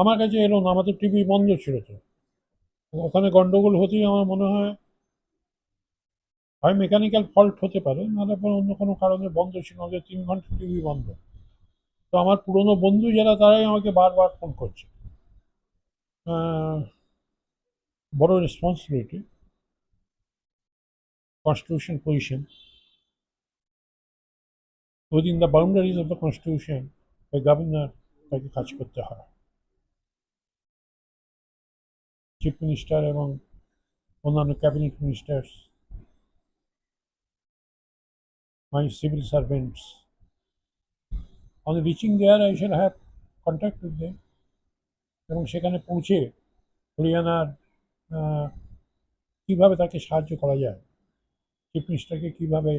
আমার কাছে এলো না, আমাদের টিভি বন্ধ ছিল তো। ওখানে গন্ডগোল হতেই আমার মনে হয় হয় মেকানিক্যাল ফল্ট হতে পারে, নাহলে পরে অন্য কোনো কারণে বন্ধ ছিল আমাদের তিন ঘণ্টা টিভি বন্ধ। তো আমার পুরনো বন্ধু যারা, তারাই আমাকে বারবার ফোন করছে। বড় responsibility constitution position within the boundaries of the constitution, the governor তাকে কাজ করতে হয়। চিফ মিনিস্টার এবং অন্যান্য cabinet ministers my civil servants. On reaching there, I shall have contact with them. এবং সেখানে পৌঁছে হরিয়ানার কীভাবে তাকে সাহায্য করা যায় চিফ মিনিস্টারকে কীভাবে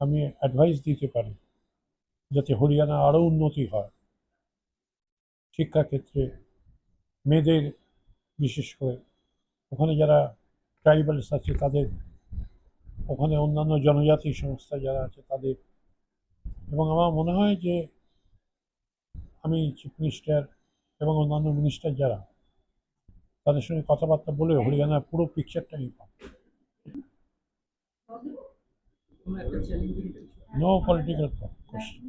আমি অ্যাডভাইস দিতে পারি, যাতে হরিয়ানা আরও উন্নতি হয়, শিক্ষাক্ষেত্রে মেয়েদের বিশেষ করে ওখানে যারা ট্রাইবালস আছে তাদের ওখানে অন্যান্য জনজাতি সংস্থা যারা আছে তাদের। এবং আমার মনে হয় যে আমি চিফ মিনিস্টার এবং অন্যান্য মিনিস্টার যারা তাদের সঙ্গে কথাবার্তা বলে হরিয়ানার পুরো পিকচারটা আমি পাবো। No political question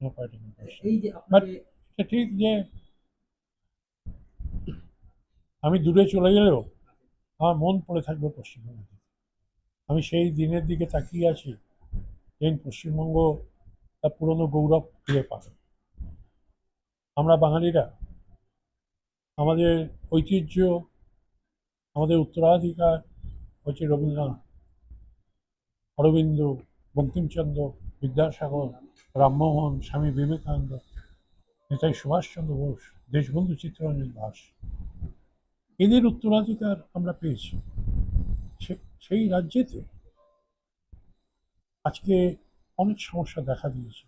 no political question but এটা ঠিক যে আমি দূরে চলে গেলেও আমার মন পড়ে থাকবে পশ্চিমবঙ্গে আমি সেই দিনের দিকে তাকিয়ে আছি এই পশ্চিমবঙ্গ তার পুরনো গৌরব ফিরে পাবে। আমরা বাঙালিরা, আমাদের ঐতিহ্য, আমাদের উত্তরাধিকার হচ্ছে রবীন্দ্রনাথ, অরবিন্দ, বঙ্কিমচন্দ্র, বিদ্যাসাগর, রামমোহন, স্বামী বিবেকানন্দ, নেতাজি সুভাষচন্দ্র বোস, দেশবন্ধু চিত্তরঞ্জন দাস। এদের উত্তরাধিকার আমরা পেয়েছি। সেই রাজ্যেতে আজকে অনেক সমস্যা দেখা দিয়েছে।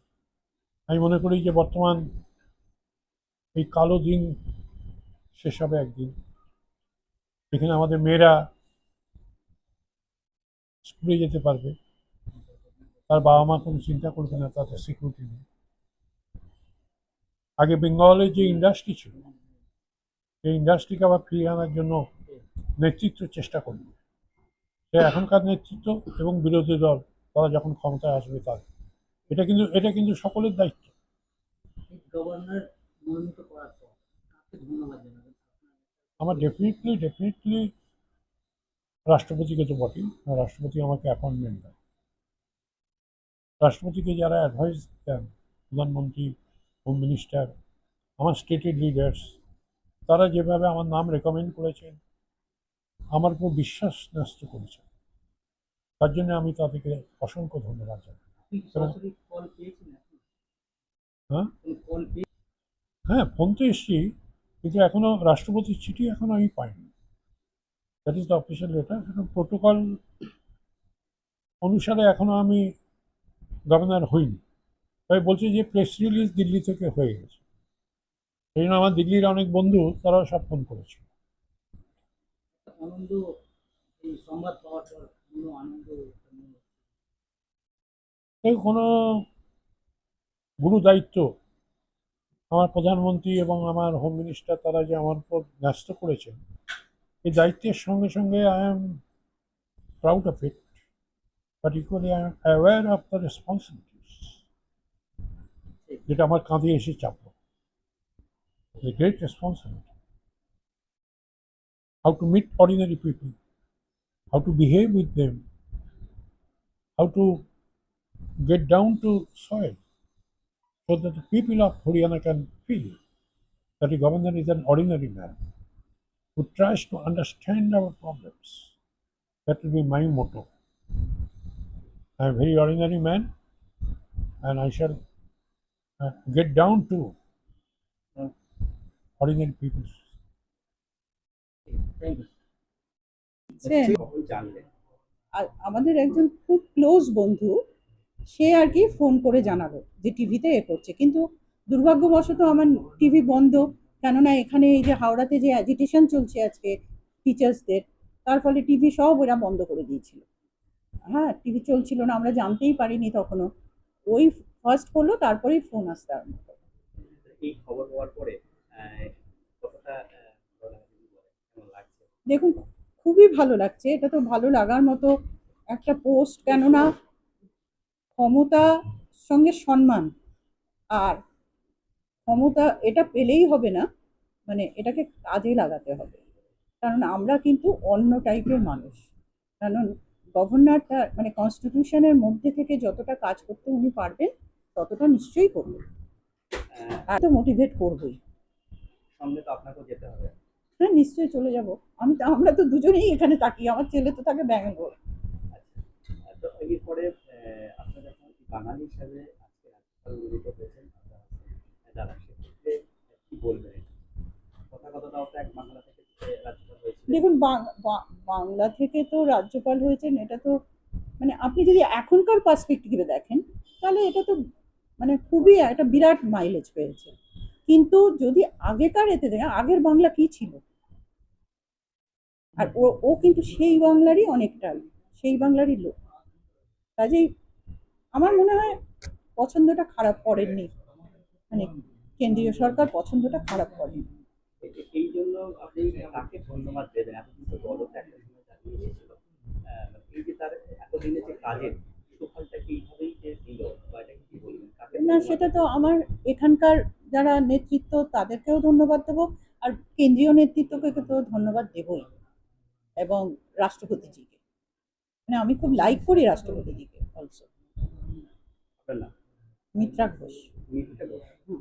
আমি মনে করি যে বর্তমান এই কালো দিন শেষ হবে একদিন। এখানে আমাদের মেয়েরা স্কুলে যেতে পারবে। তার বাবা মা কোনো চিন্তা করবে না, তাদের সিকিউরিটি নেই আগে বেঙ্গলের যে ইন্ডাস্ট্রি ছিল সেই ইন্ডাস্ট্রিকে আবার ফিরিয়ে আনার জন্য নেতৃত্ব চেষ্টা করবে। সে এখনকার নেতৃত্ব এবং বিরোধী দল তারা যখন ক্ষমতায় আসবে তার। এটা কিন্তু এটা কিন্তু সকলের দায়িত্ব। গভর্নর মনোনীত করার পর ধন্যবাদ জানাবেন? আমার ডেফিনেটলি ডেফিনেটলি রাষ্ট্রপতিকে তো বটেই। রাষ্ট্রপতি আমাকে অ্যাপয়েন্টমেন্ট দেয়। রাষ্ট্রপতিকে যারা অ্যাডভাইস দেন প্রধানমন্ত্রী হোম মিনিস্টার আমার স্টেটের লিডার্স তারা যেভাবে আমার নাম রেকমেন্ড করেছেন আমার উপর বিশ্বাস ন্যস্ত করেছেন। তার জন্য আমি তাদেরকে অসংখ্য ধন্যবাদ জানাই। হ্যাঁ? হ্যাঁ ফোন তো এসছি কিন্তু এখনও রাষ্ট্রপতির চিঠি এখনও আমি পাইনি। That is the official letter এখন প্রোটোকল অনুসারে এখনও আমি গভর্নর হইনি। তাই বলছে যে প্রেস রিলিজ দিল্লি থেকে হয়ে গেছে। সেই জন্য আমার দিল্লির অনেক বন্ধু তারাও সব ফোন করেছে আনন্দ এই সংবাদ পাওয়ার পর কোনো আনন্দ কোনো গুরু দায়িত্ব আমার প্রধানমন্ত্রী এবং আমার হোম মিনিস্টার তারা যে আমার উপর ন্যস্ত করেছেন এই দায়িত্বের সঙ্গে সঙ্গে I am proud of it but equally I am aware of the responsibilities যেটা আমার কাঁধে এসে চাপলো। is a great responsibility. How to meet ordinary people, how to behave with them, how to get down to soil so that the people of Haryana can feel that the governor is an ordinary man who tries to understand our problems. That will be my motto. I am a very ordinary man and I shall uh, get down to জানলেন আ- আমাদের একজন খুব close বন্ধু সে আর কি phone করে জানালো যে টিভিতে এ করছে। কিন্তু দুর্ভাগ্যবশত আমার টিভি বন্ধ কেননা এখানে এই যে হাওড়াতে যে অ্যাজিটেশন চলছে আজকে টিচার্সদের তার ফলে টিভি সব ওরা বন্ধ করে দিয়েছিল। হ্যাঁ টিভি চলছিল না আমরা জানতেই পারিনি তখনও। ওই ফার্স্ট করল তারপরেই ফোন আসতে আরম্ভ করল। এই খবর হওয়ার পরে দেখুন খুবই ভালো লাগছে। এটা তো ভালো লাগার মতো একটা পোস্ট কেননা ক্ষমতা সঙ্গে সম্মান। আর ক্ষমতা এটা পেলেই হবে না মানে এটাকে কাজে লাগাতে হবে। কারণ আমরা কিন্তু অন্য টাইপের মানুষ। কারণ গভর্নরটা মানে কনস্টিটিউশনের মধ্যে থেকে যতটা কাজ করতে উনি পারবেন ততটা নিশ্চয়ই করবেন আহ, আর তো মোটিভেট করবই। সঙ্গে তো আপনাকেও যেতে হবে। হ্যাঁ নিশ্চয়ই চলে যাব। আমি তো আমরা তো দুজনেই এখানে থাকি আমার ছেলে তো থাকে ব্যাঙ্গালোর। আচ্ছা তো এরপরে আপনার যখন বাঙালি হিসাবে আজকে রাজ্যপাল মনোনীত হয়েছেন যারা সেক্ষেত্রে কি বলবেন? কথা কথাটাও তো এক বাংলা থেকে রাজ্যপাল হয়েছিল দেখুন বাংলা থেকে তো রাজ্যপাল হয়েছেন এটা তো মানে আপনি যদি এখনকার পার্সপেক্টিভে দেখেন তাহলে এটা তো মানে খুবই একটা বিরাট মাইলেজ পেয়েছে। কিন্তু যদি আগেকার এতে দেখেন আগের বাংলা কি ছিল? আর ও ও কিন্তু সেই বাংলারই অনেকটা সেই বাংলারই লোক। কাজেই আমার মনে হয় পছন্দটা খারাপ করেননি। মানে কেন্দ্রীয় সরকার পছন্দটা খারাপ করেনি। এই- জন্য আপনি তাকে ধন্যবাদ দেবেন? এতদিন তো দলও একটা সময় এই যে তার এতদিনের যে কাজের সুফলটা কি এইভাবেই যে দিল বা এটাকে কি বলবেন? না সেটা তো আমার এখানকার যারা নেতৃত্ব তাদেরকেও ধন্যবাদ দেব আর কেন্দ্রীয় নেতৃত্বকে তো ধন্যবাদ দেবই এবং রাষ্ট্রপতিজিকে মানে আমি খুব লাইক করি রাষ্ট্রপতিজিকে অলসো মিত্রা ঘোষ মিত্রা ঘোষ। হুম।